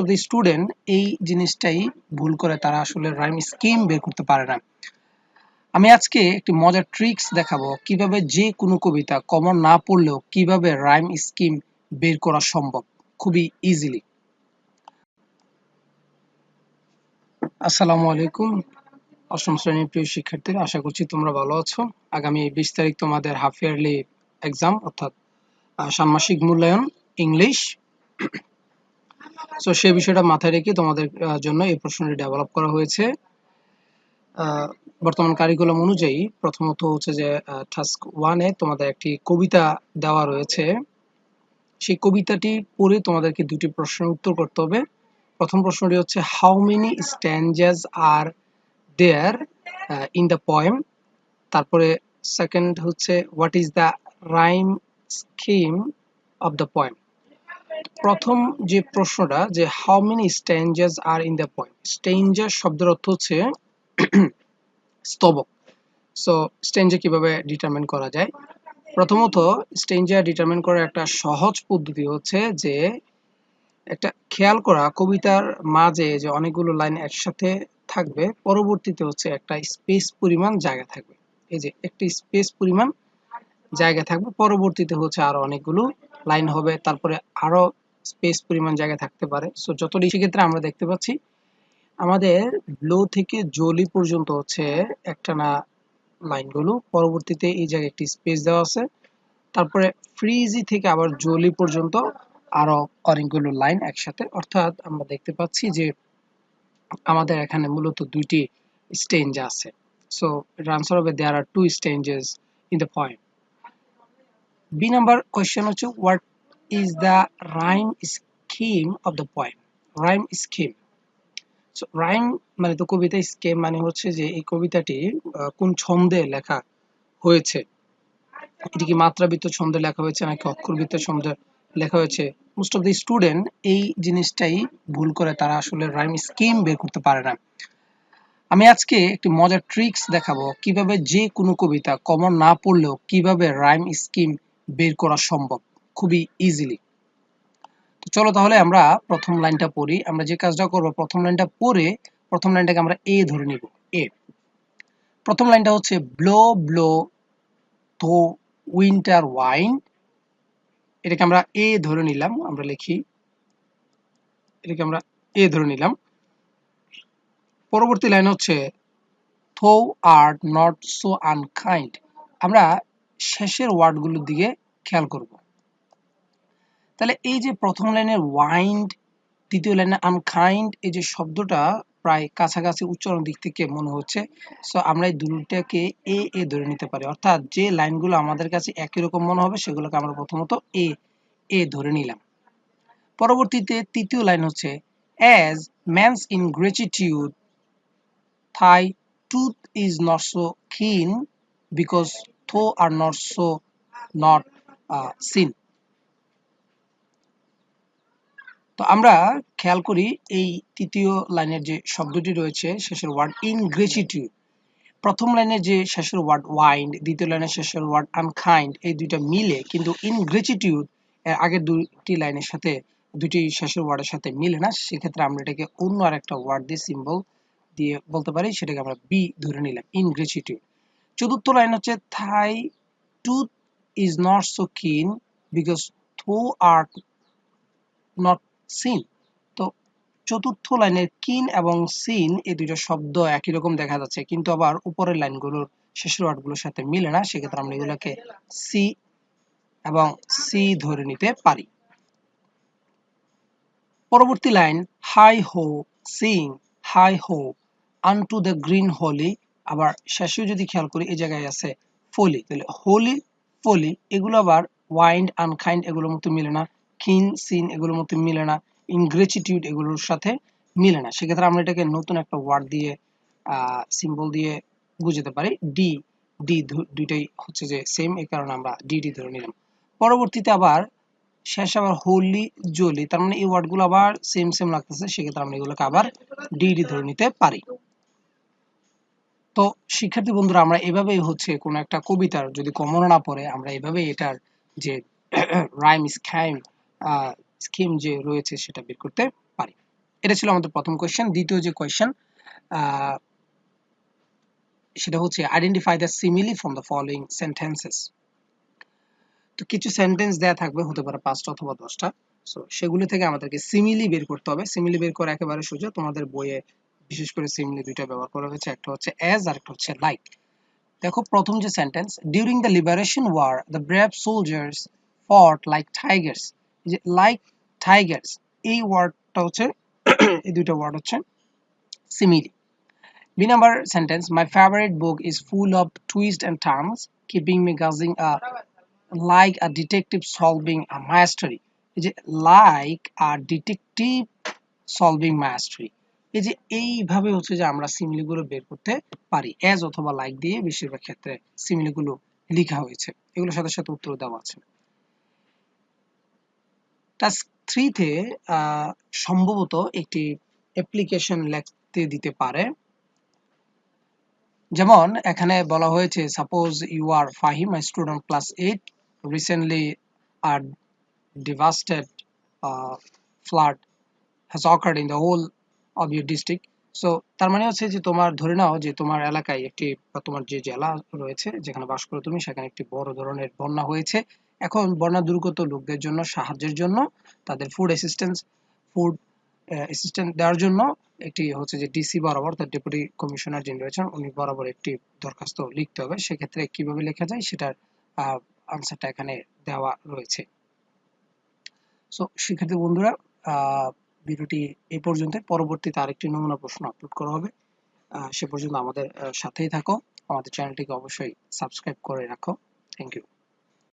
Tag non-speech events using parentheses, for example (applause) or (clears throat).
Of the student এই জিনিসটাই ভুল করে তারা আসলে রাইম স্কিম বের করতে পারে না। আমি আজকে একটি মজার ট্রিক্স দেখাবো, কীভাবে যে কোনো কবিতা কমন না পড়লেও কীভাবে রাইম স্কিম বের করা সম্ভব, খুবই ইজিলি আসসালামু আলাইকুম, অষ্টম শ্রেণির প্রিয় শিক্ষার্থীরা, আশা করছি তোমরা ভালো আছো। আগামী বিশ তারিখ তোমাদের হাফ ইয়ারলি এক্সাম অর্থাৎ ষান্মাসিক মূল্যায়ন ইংলিশ সো সেই বিষয়টা মাথায় রেখে তোমাদের জন্য এই প্রশ্নটি ডেভেলপ করা হয়েছে। বর্তমান কারিকুলাম অনুযায়ী প্রথমত হচ্ছে যে টাস্ক ওয়ানে তোমাদের একটি কবিতা দেওয়া রয়েছে। সেই কবিতাটি পড়ে তোমাদেরকে দুটি প্রশ্নের উত্তর করতে হবে। প্রথম প্রশ্নটি হচ্ছে how many stanzas are there in the poem তারপরে সেকেন্ড হচ্ছে what is the rhyme scheme of the poem প্রথম যে প্রশ্নটা, যে how many stanzas are in the poem stanza শব্দের অর্থ হচ্ছে (clears throat) স্তবক। সো স্ট্যান্ডার কীভাবে ডিটারমিন করা যায়? প্রথমত স্ট্যান্ডার ডিটারমিন করার একটা সহজ পদ্ধতি হচ্ছে যে একটা খেয়াল করা, কবিতার মাঝে যে অনেকগুলো লাইন একসাথে থাকবে, পরবর্তীতে হচ্ছে একটা স্পেস পরিমাণ জায়গা থাকবে। এই যে, একটি স্পেস পরিমাণ জায়গা থাকবে, পরবর্তীতে হচ্ছে আরও অনেকগুলো লাইন হবে, তারপরে আরও স্পেস পরিমাণ জায়গা থাকতে পারে। সো যতটি সেক্ষেত্রে আমরা দেখতে পাচ্ছি, আমাদের ব্লো থেকে জলি পর্যন্ত হচ্ছে একটা একটানা লাইনগুলো পরবর্তীতে এই জায়গায় একটি স্পেস দেওয়া আছে। তারপরে ফ্রিজি থেকে আবার জলি পর্যন্ত আরও অনেকগুলো লাইন একসাথে। অর্থাৎ আমরা দেখতে পাচ্ছি যে আমাদের এখানে মূলত দুইটি স্টেঞ্জ আছে। সো এর আনসার হবে there are two stanzas in the poem B number question হচ্ছে what is the rhyme scheme of the poem rhyme scheme so rhyme মানে তো কবিতা স্কিম মানে হচ্ছে যে এই কবিতাটি কোন ছন্দে লেখা হয়েছে? এটি কি মাত্রাবৃত্ত ছন্দে লেখা হয়েছে নাকি অক্ষরবৃত্ত ছন্দে লেখা হয়েছে? মোস্ট অফ দি স্টুডেন্ট এই জিনিসটাই ভুল করে, তারা আসলে রাইম স্কিম বের করতে পারে না। আমি আজকে একটি মজার ট্রিক্স দেখাবো, কীভাবে যে কোনো কবিতা কমন না পড়লেও কীভাবে রাইম স্কিম বের করা সম্ভব খুবই ইজিলি তো চলো তাহলে আমরা প্রথম লাইনটা পড়ি। আমরা যে কাজটা করব, প্রথম লাইনটা পড়ে প্রথম লাইনটাকে আমরা এ ধরে নিব এ প্রথম লাইনটা হচ্ছে, blow blow, thou winter wind. এটাকে আমরা এ ধরে নিলাম, আমরা লিখি, এটাকে আমরা এ ধরে নিলাম। পরবর্তী লাইন হচ্ছে, thou are not so unkind. আমরা শেষের ওয়ার্ডগুলোর দিকে খেয়াল করব। তাহলে এই যে প্রথম লাইনের ওয়াইন্ড দ্বিতীয় লাইনে আনকাইন্ড এই যে শব্দটা প্রায় কাছাকাছি উচ্চারণ দিক থেকে মনে হচ্ছে। সো আমরা এই দুটাকে এ এ ধরে নিতে পারি। অর্থাৎ যে লাইনগুলো আমাদের কাছে একই রকম মনে হবে, সেগুলোকে আমরা প্রথমত এ এ ধরে নিলাম। পরবর্তীতে তৃতীয় লাইন হচ্ছে as man's ingratitude thy tooth is not so keen because thou art not so not seen. তো আমরা খেয়াল করি এই তৃতীয় লাইনের যে শব্দটি রয়েছে, শেষের ওয়ার্ড ইনগ্রেচিটিউড প্রথম লাইনের যে শেষের ওয়ার্ড ওয়াইন্ড দ্বিতীয় লাইনের শেষের ওয়ার্ড আনকাইন্ড এই দুইটা মিলে কিন্তু ইনগ্রেচিটিউড এর আগের দুইটি লাইনের সাথে দুটি শেষের ওয়ার্ডের সাথে মিলে না। সেক্ষেত্রে আমরা এটাকে অন্য আর একটা ওয়ার্ড দিয়ে সিম্বল দিয়ে বলতে পারি, সেটাকে আমরা বি ধরে নিলাম ইনগ্রেচিটিউড চতুর্থ লাইন হচ্ছে thy tooth is not so keen because thou are not seen তো চতুর্থ লাইনের কিন এবং সিন এই দুটো শব্দ একই রকম দেখা যাচ্ছে, কিন্তু আবার উপরের লাইনগুলোর শেষের ওয়ার্ডগুলোর সাথে মিলে না, সেক্ষেত্রে আমরা এগুলোকে সি এবং সি ধরে নিতে পারি। পরবর্তী line heigh ho sing heigh হো আনটু দ্য গ্রিন হোলি আবার শেষেও যদি খেয়াল করি এই জায়গায় আছে ফলি তাহলে হোলি ফলি এগুলো আবার ওয়াইন্ড আনকাইন্ড এগুলোর মতো মিলে না কিন সিন এগুলোর মতো মিলে না ইনগ্রেচিটিউড এগুলোর সাথে মিলে না। সেক্ষেত্রে আমরা এটাকে নতুন একটা ওয়ার্ড দিয়ে সিম্বল দিয়ে বুঝতে পারি। ডি ডি দুইটাই হচ্ছে যে সেম এই কারণে আমরা ডি ডি ধরে নিলাম। পরবর্তীতে আবার শেষ আবার হোলি জলি তার মানে এই ওয়ার্ডগুলো আবার সেম সেম লাগতেছে, সেক্ষেত্রে আমরা এগুলোকে আবার ডি ডি ধরে নিতে পারি। তো শিক্ষার্থী বন্ধুরা, আমরা এভাবেই হচ্ছে কোনো একটা কবিতার যদি কমন না পড়ে, আমরা এভাবে এটার যে রাইম স্ক্যাম স্কিম যে রয়েছে সেটা বের করতে পারি। এটা ছিল আমাদের প্রথম কোয়েশ্চেন দ্বিতীয় যে কোয়েশ্চেন সেটা হচ্ছে identify the simile from the following sentences তো কিছু সেন্টেন্স দেয়া থাকবে, হতে পারে পাঁচটা অথবা দশটা। সো সেগুলো থেকে আমাদেরকে সিমিলি বের করতে হবে। সিমিলি বের করা একেবারে সোজা। তোমাদের বইয়ে বিশেষ করে সিমিলি দুইটা ব্যবহার করা হয়েছে একটা হচ্ছে অ্যাজ আর একটা হচ্ছে লাইক দেখো প্রথম যে sentence during the liberation war the brave soldiers fought like tigers যে লাইক টাইগার্স এই ওয়ার্ডটা হচ্ছে এই দুইটা ওয়ার্ড হচ্ছে simile number sentence My favorite book is full of twists and turns, keeping me guessing uh, like a detective solving a mystery. এই যে like a detective solving mystery. এই যে এইভাবে হচ্ছে যে আমরা সিমিলিগুলো বের করতে পারি অ্যাজ অথবা লাইক দিয়ে বেশিরভাগ ক্ষেত্রে সিমিলিগুলো লেখা হয়েছে। এগুলোর সাথে সাথে উত্তর দেওয়া আছে। টাস্ক থ্রিতে সম্ভবত একটি অ্যাপ্লিকেশন লিখতে দিতে পারে। যেমন এখানে বলা হয়েছে suppose you are Fahim a student class eight recently a devastated flood has occurred in the whole of your district so তার মানে হচ্ছে যে তোমার, ধরে নাও যে তোমার এলাকায় একটি, বা তোমার যে জেলা রয়েছে যেখানে বাস করো তুমি, সেখানে একটি বড় ধরনের বন্যা হয়েছে। এখন বন্যা দুর্গত লোকদের জন্য, সাহায্যের জন্য, তাদের ফুড অ্যাসিস্ট্যান্স ফুড অ্যাসিস্ট্যান্ট দেওয়ার জন্য একটি হচ্ছে যে ডিসি বরাবর, তার ডেপুটি কমিশনার যিনি রয়েছেন, উনি বরাবর একটি দরখাস্ত লিখতে হবে। সেক্ষেত্রে কীভাবে লেখা যায় সেটার আনসারটা এখানে দেওয়া রয়েছে। সো শিক্ষার্থী বন্ধুরা ভিডিওটি এই পর্যন্ত পরবর্তীতে আরেকটি নমুনা প্রশ্ন আপলোড করা হবে। সে পর্যন্ত আমাদের সাথেই থাকো। আমাদের চ্যানেলটিকে অবশ্যই সাবস্ক্রাইব করে রাখো। Thank you